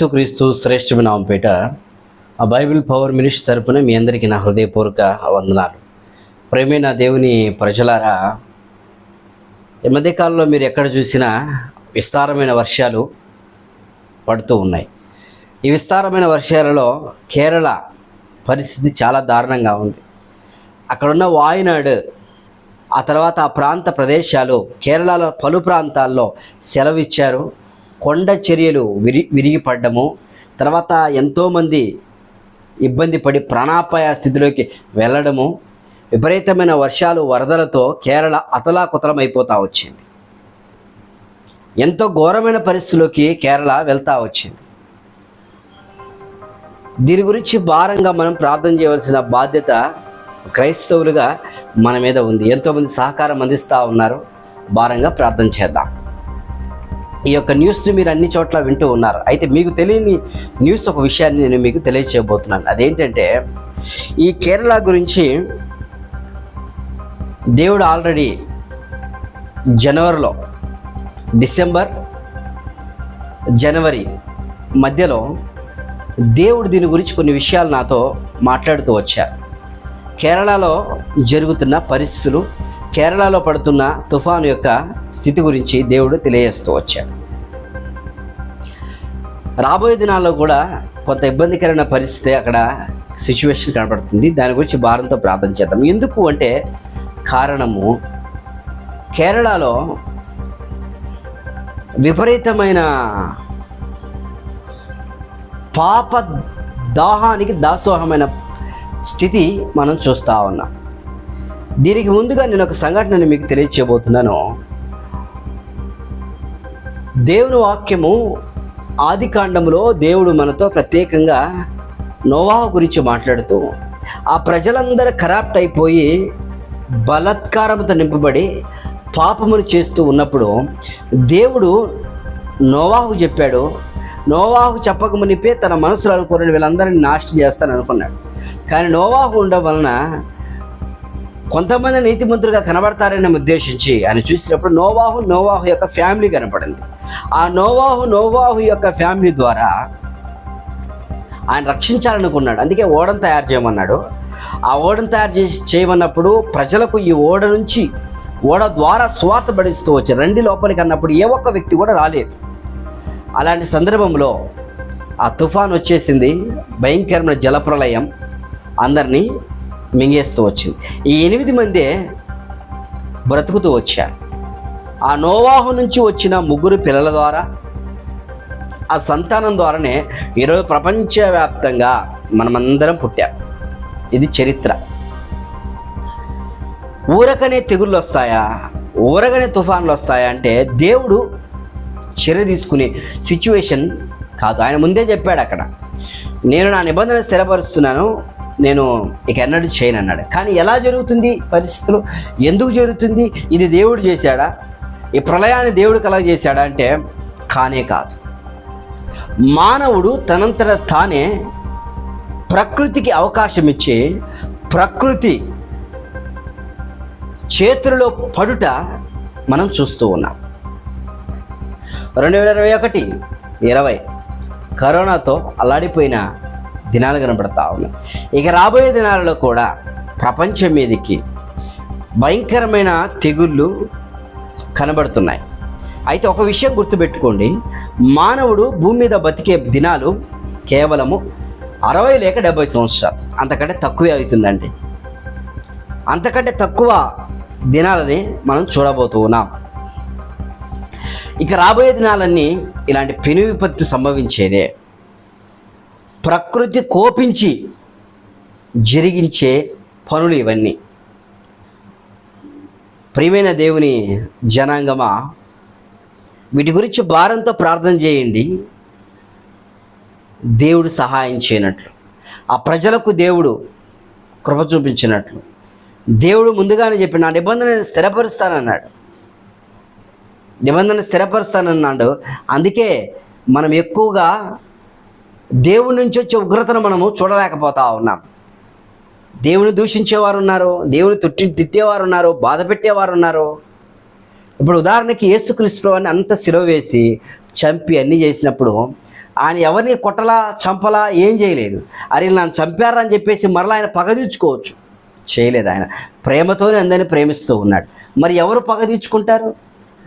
యేసుక్రీస్తు శ్రేష్ఠమైన నామంపేట ఆ బైబిల్ పవర్ మినిస్ట్ తరపున మీ అందరికీ నా హృదయపూర్వక వందనాలు. ప్రేమైన దేవుని ప్రజలారా ఈ మధ్యకాలంలో మీరు ఎక్కడ చూసినా విస్తారమైన వర్షాలు పడుతూ ఉన్నాయి. ఈ విస్తారమైన వర్షాలలో కేరళ పరిస్థితి చాలా దారుణంగా ఉంది. అక్కడున్న వాయనాడు ఆ తర్వాత ఆ ప్రాంత ప్రదేశాలు కేరళలో పలు ప్రాంతాల్లో సెలవిచ్చారు. కొండ చర్యలు విరి విరిగిపడ్డము. తర్వాత ఎంతోమంది ఇబ్బంది పడి ప్రాణాపాయ స్థితిలోకి వెళ్ళడము. విపరీతమైన వర్షాలు వరదలతో కేరళ అతలాకుతలమైపోతూ వచ్చింది. ఎంతో ఘోరమైన పరిస్థితిలోకి కేరళ వెళ్తా వచ్చింది. దీని గురించి భారంగా మనం ప్రార్థన చేయవలసిన బాధ్యత క్రైస్తవులుగా మన మీద ఉంది. ఎంతోమంది సహకారం అందిస్తూ ఉన్నారు. భారంగా ప్రార్థన చేద్దాం. ఈ యొక్క న్యూస్ని మీరు అన్ని చోట్ల వింటూ ఉన్నారు. అయితే మీకు తెలియని న్యూస్ ఒక విషయాన్ని నేను మీకు తెలియచేయబోతున్నాను. అదేంటంటే ఈ కేరళ గురించి దేవుడు ఆల్రెడీ జనవరిలో డిసెంబర్ జనవరి మధ్యలో దేవుడు దీని గురించి కొన్ని విషయాలు నాతో మాట్లాడుతూ వచ్చారు. కేరళలో జరుగుతున్న పరిస్థితులు కేరళలో పడుతున్న తుఫాను యొక్క స్థితి గురించి దేవుడు తెలియజేస్తూ వచ్చాడు. రాబోయే దినాల్లో కూడా కొంత ఇబ్బందికరమైన పరిస్థితి అక్కడ సిచ్యువేషన్ కనబడుతుంది దాని గురించి భారంతో ప్రార్థన చేద్దాం. ఎందుకు అంటే కారణము కేరళలో విపరీతమైన పాప దాహానికి దాసోహమైన స్థితి మనం చూస్తూ ఉన్నాం. దీనికి ముందుగా నేను ఒక సంఘటనని మీకు తెలియచేయబోతున్నాను. దేవుని వాక్యము ఆది కాండంలో దేవుడు మనతో ప్రత్యేకంగా నోవాహు గురించి మాట్లాడుతూ ఆ ప్రజలందరూ కరాప్ట్ అయిపోయి బలత్కారంతో నింపబడి పాపములు చేస్తూ ఉన్నప్పుడు దేవుడు నోవాహు చెప్పాడు నోవాహు చెప్పక మునిపే తన మనసులో అనుకోని వీళ్ళందరినీ నాశనం చేస్తాను అనుకున్నాడు. కానీ నోవాహు ఉండడం వలన కొంతమంది నీతిమంతులుగా కనబడతారని ఉద్దేశించి ఆయన చూసినప్పుడు నోవాహు నోవాహు యొక్క ఫ్యామిలీ కనపడింది. ఆ నోవాహు నోవాహు యొక్క ఫ్యామిలీ ద్వారా ఆయన రక్షించాలనుకున్నాడు. అందుకే ఓడను తయారు చేయమన్నాడు. ఆ ఓడను తయారు చేసి చేయమన్నప్పుడు ప్రజలకు ఈ ఓడ నుంచి ఓడ ద్వారా స్వార్థ పడిస్తూ వచ్చి రండి లోపలికి అన్నప్పుడు ఏ ఒక్క వ్యక్తి కూడా రాలేదు. అలాంటి సందర్భంలో ఆ తుఫాన్ వచ్చేసింది. భయంకరమైన జలప్రలయం. అందరినీ మింగేస్తూ వచ్చింది. ఈ ఎనిమిది మందే బ్రతుకుతూ వచ్చారు. ఆ నోవాహు నుంచి వచ్చిన ముగ్గురు పిల్లల ద్వారా ఆ సంతానం ద్వారానే ఈరోజు ప్రపంచవ్యాప్తంగా మనమందరం పుట్టాం. ఇది చరిత్ర. ఊరకనే తెగుళ్ళు వస్తాయా? ఊరకనే తుఫాన్లు వస్తాయా అంటే దేవుడు చర్య తీసుకునే సిచ్యువేషన్ కాదు. ఆయన ముందే చెప్పాడు అక్కడ నేను నా నిబంధన స్థిరపరుస్తున్నాను నేను ఇక ఎన్నడూ చేయను అన్నాడు. కానీ ఎలా జరుగుతుంది పరిస్థితులు? ఎందుకు జరుగుతుంది? ఇది దేవుడు చేశాడా? ఈ ప్రళయాన్ని దేవుడు కలగ చేశాడా అంటే కానే కాదు. మానవుడు తనంతట తానే ప్రకృతికి అవకాశం ఇచ్చి ప్రకృతి చేతులలో పడుట మనం చూస్తూ ఉన్నాం. రెండు వేల ఇరవై ఒకటి ఇరవై కరోనాతో అల్లాడిపోయిన దినాలు కనబడతా ఉన్నాయి. ఇక రాబోయే దినాలలో కూడా ప్రపంచం మీదకి భయంకరమైన తెగుళ్ళు కనబడుతున్నాయి. అయితే ఒక విషయం గుర్తుపెట్టుకోండి. మానవుడు భూమి మీద బతికే దినాలు కేవలము అరవై లేక డెబ్బై సంవత్సరాలు. అంతకంటే తక్కువే అవుతుందండి. అంతకంటే తక్కువ దినాలని మనం చూడబోతూ ఉన్నాం. ఇక రాబోయే దినాలన్నీ ఇలాంటి పెను విపత్తు సంభవించేదే. ప్రకృతి కోపించి జరిగించే పనులు ఇవన్నీ. ప్రియమైన దేవుని జనాంగమా వీటి గురించి భారంతో ప్రార్థన చేయండి. దేవుడు సహాయం చేయనట్లు ఆ ప్రజలకు దేవుడు కృప చూపించినట్లు. దేవుడు ముందుగానే చెప్పి నా నిబంధనను స్థిరపరుస్తానన్నాడు. నిబంధన స్థిరపరుస్తానన్నాడు. అందుకే మనం ఎక్కువగా దేవుడి నుంచి వచ్చే ఉగ్రతను మనము చూడలేకపోతా ఉన్నాం. దేవుని దూషించేవారు ఉన్నారు దేవుని తుట్టి తిట్టేవారు ఉన్నారు బాధ పెట్టేవారు ఉన్నారు. ఇప్పుడు ఉదాహరణకి యేసుక్రీస్తు అని అంత సిరవ వేసి చంపి అన్నీ చేసినప్పుడు ఆయన ఎవరిని కొట్టలా చంపలా ఏం చేయలేదు. అరే నన్ను చంపారని చెప్పేసి మరలా ఆయన పగదీర్చుకోవచ్చు చేయలేదు ఆయన. ప్రేమతోనే అందరిని ప్రేమిస్తూ ఉన్నాడు. మరి ఎవరు పగదీర్చుకుంటారు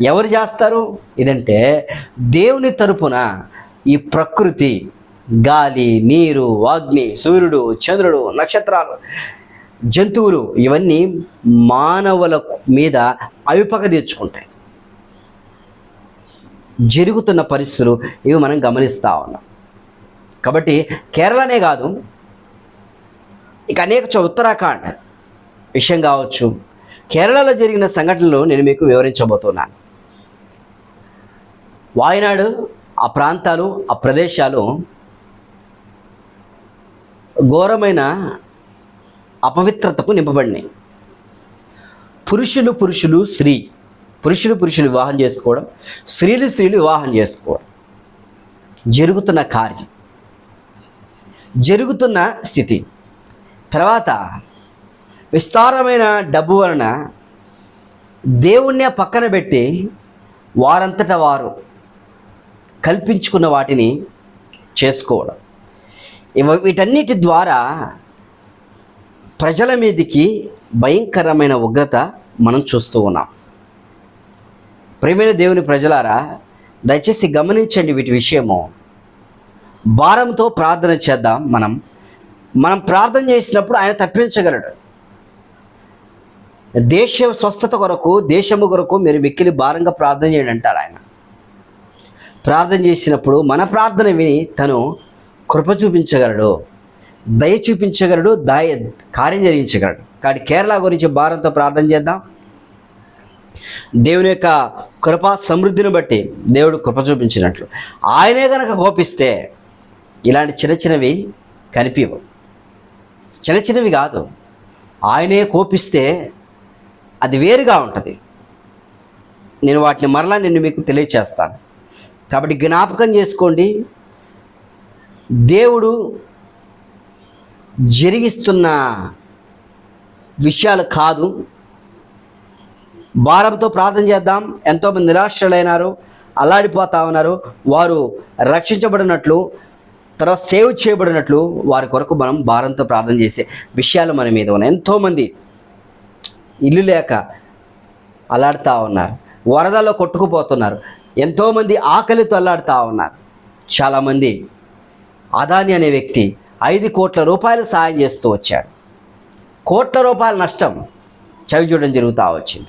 ఎవరు చేస్తారు? ఇదంటే దేవుని తరపున ఈ ప్రకృతి గాలి నీరు అగ్ని సూర్యుడు చంద్రుడు నక్షత్రాలు జంతువులు ఇవన్నీ మానవుల మీద అవిపక తీర్చుకుంటాయి. జరుగుతున్న పరిస్థితులు ఇవి మనం గమనిస్తూ ఉన్నాం. కాబట్టి కేరళనే కాదు ఇక అనేక చో ఉత్తరాఖండ్ విషయం కావచ్చు. కేరళలో జరిగిన సంఘటనలు నేను మీకు వివరించబోతున్నాను. వాయనాడు ఆ ప్రాంతాలు ఆ ప్రదేశాలు ఘోరమైన అపవిత్రతకు నింపబడినాయి. పురుషులు పురుషులు స్త్రీ. పురుషులు పురుషులు వివాహం చేసుకోవడం స్త్రీలు స్త్రీలు వివాహం చేసుకోవడం. జరుగుతున్న కార్యం. జరుగుతున్న స్థితి. తర్వాత విస్తారమైన డబ్బు వలన దేవుణ్ణే పక్కన పెట్టి వారంతట వారు కల్పించుకున్న వాటిని చేసుకోవడం. వీటన్నిటి ద్వారా ప్రజల మీదకి భయంకరమైన ఉగ్రత మనం చూస్తూ ఉన్నాం. ప్రేమైన దేవుని ప్రజలారా దయచేసి గమనించండి వీటి విషయము. భారంతో ప్రార్థన చేద్దాం మనం. మనం ప్రార్థన చేసినప్పుడు ఆయన తప్పించగలడు. దేశ స్వస్థత కొరకు దేశము కొరకు మీరు మిక్కిలి భారంగా ప్రార్థన చేయండి అంటాడు ఆయన. ప్రార్థన చేసినప్పుడు మన ప్రార్థన విని తను కృప చూపించగలడు దయ చూపించగలడు దయ కార్యం జరిగించగలడు. కాబట్టి కేరళ గురించి భారంతో ప్రార్థన చేద్దాం. దేవుని యొక్క కృపా సమృద్ధిని బట్టి దేవుడు కృప చూపించినట్లు. ఆయనే కనుక కోపిస్తే ఇలాంటి చిన్న చిన్నవి కనిపించవు. చిన్న చిన్నవి కాదు. ఆయనే కోపిస్తే అది వేరుగా ఉంటుంది. నేను వాటిని మరలా నేను మీకు తెలియచేస్తాను. కాబట్టి జ్ఞాపకం చేసుకోండి. దేవుడు జరిగిస్తున్న విషయాలు కాదు. భారంతో ప్రార్థన చేద్దాం. ఎంతోమంది నిరాశ్రలైనారు అల్లాడిపోతా ఉన్నారు. వారు రక్షించబడినట్లు తర్వాత సేవ్ చేయబడినట్లు వారి కొరకు మనం భారంతో ప్రార్థన చేసే విషయాలు మన మీద ఉన్నాయి. ఎంతోమంది ఇల్లు లేక అల్లాడుతూ ఉన్నారు. వరదల్లో కొట్టుకుపోతున్నారు. ఎంతోమంది ఆకలితో అల్లాడుతూ ఉన్నారు. చాలామంది అదాని అనే వ్యక్తి ఐదు కోట్ల రూపాయలు సాయం చేస్తూ వచ్చాడు. కోట్ల రూపాయల నష్టం చవి చూడడం జరుగుతూ వచ్చింది.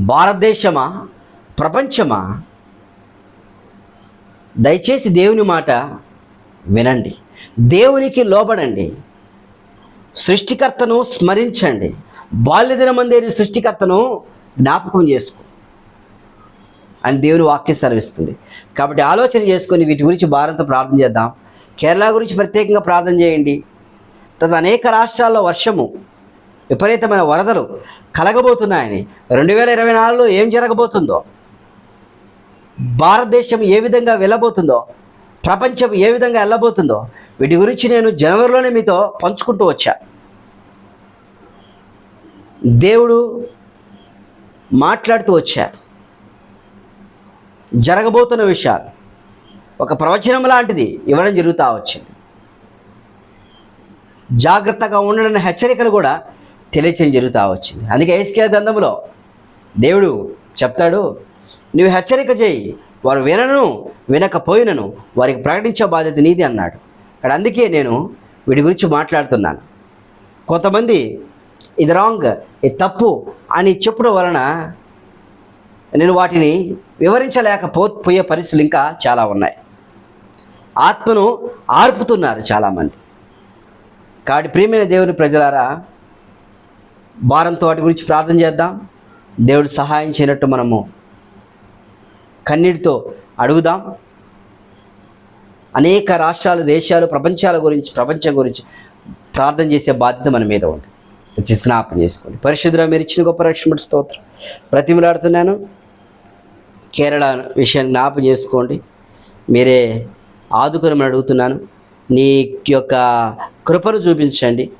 భారతదేశమా ప్రపంచమా? దయచేసి దేవుని మాట వినండి. దేవునికి లోబడండి. సృష్టికర్తను స్మరించండి. బాల్యదినమందేని సృష్టికర్తను జ్ఞాపకం చేసుకో అని దేవుని వాక్యం సెలవిస్తుంది. కాబట్టి ఆలోచన చేసుకొని వీటి గురించి భారత ప్రార్థన చేద్దాం. కేరళ గురించి ప్రత్యేకంగా ప్రార్థన చేయండి. తద అనేక రాష్ట్రాల్లో వర్షము విపరీతమైన వరదలు కలగబోతున్నాయని. రెండు వేల ఇరవై నాలుగులో ఏం జరగబోతుందో? భారతదేశం ఏ విధంగా వెళ్ళబోతుందో? ప్రపంచం ఏ విధంగా వెళ్ళబోతుందో? వీటి గురించి నేను జనవరిలోనే మీతో పంచుకుంటూ వచ్చా. దేవుడు మాట్లాడుతూ వచ్చారు జరగబోతున్న విషయాలు. ఒక ప్రవచనం లాంటిది ఇవ్వడం జరుగుతూ వచ్చింది. జాగ్రత్తగా ఉండడం హెచ్చరికలు కూడా తెలియచేయడం జరుగుతూ వచ్చింది. అందుకే ఏస్కే గ్రంథంలో దేవుడు చెప్తాడు నువ్వు హెచ్చరిక చేయి వారు వినను వినకపోయినను వారికి ప్రకటించే బాధ్యత నీది అన్నాడు. అక్కడ అందుకే నేను వీటి గురించి మాట్లాడుతున్నాను. కొంతమంది ఇది రాంగ్ ఇది తప్పు అని చెప్పడం వలన నేను వాటిని వివరించలేకపోయే పోయే పరిస్థితులు ఇంకా చాలా ఉన్నాయి. ఆత్మను ఆర్పుతున్నారు చాలామంది. కాబట్టి ప్రియమైన దేవుని ప్రజలారా భారంతో వాటి గురించి ప్రార్థన చేద్దాం. దేవుడు సహాయం చేయనట్టు మనము కన్నీటితో అడుగుదాం. అనేక రాష్ట్రాలు దేశాలు ప్రపంచాల గురించి ప్రపంచం గురించి ప్రార్థన చేసే బాధ్యత మన మీద ఉంది. జ్ఞాపం చేసుకోండి. పరిశుద్ధ మీరు ఇచ్చిన గొప్ప రక్షణ స్తోత్రం. ప్రతిమలాడుతున్నాను కేరళ విషయాన్ని జ్ఞాపం చేసుకోండి. మీరే ఆదుకురమని అడుగుతున్నాను. నీ యొక్క కృపను చూపించండి.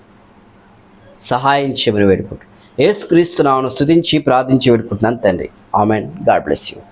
సహాయం చేయమని వేడుకుంటు ఏసుక్రీస్తు నామను స్థుతించి ప్రార్థించి వేడుకుంటున్నాను తండ్రి. ఆమెన్. God bless you.